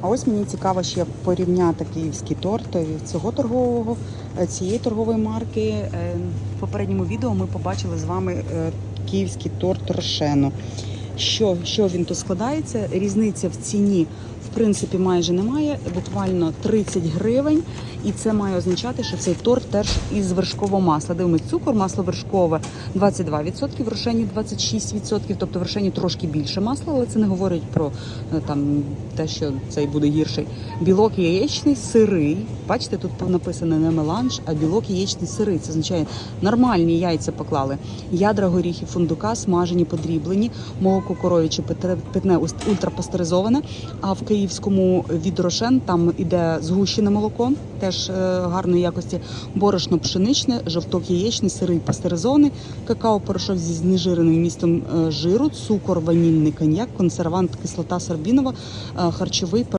А ось мені цікаво ще порівняти київський торт цього торгового, е, цієї торгової марки. Е, В попередньому відео ми побачили з вами е, київський торт Рошену. Що, що він тут складається? Різниця в ціні в принципі майже немає, буквально 30 гривень. І це має означати, що цей торт теж із вершкового масла. Дивимось, цукор, масло вершкове 22%, в рошені 26%, тобто в рошені трошки більше масла, але це не говорить про е, там те, що цей буде гірший. Білок яєчний, сирий. Бачите, тут написано не меланж, а білок яєчний сирий. Це означає нормальні яйця поклали. Ядра горіхів фундука, смажені, подріблені, молоко коров'яче пите- питне ультрапастеризоване. А в київському від Рошен там іде згущене молоко, теж е, гарної якості, борошно пшеничне, жовток яєчний, сирий пастеризований, какао-порошок зі знежиреним містом е, жиру, цукор, ванільний коньяк, консервант, кислота сорбінова, е, харчовий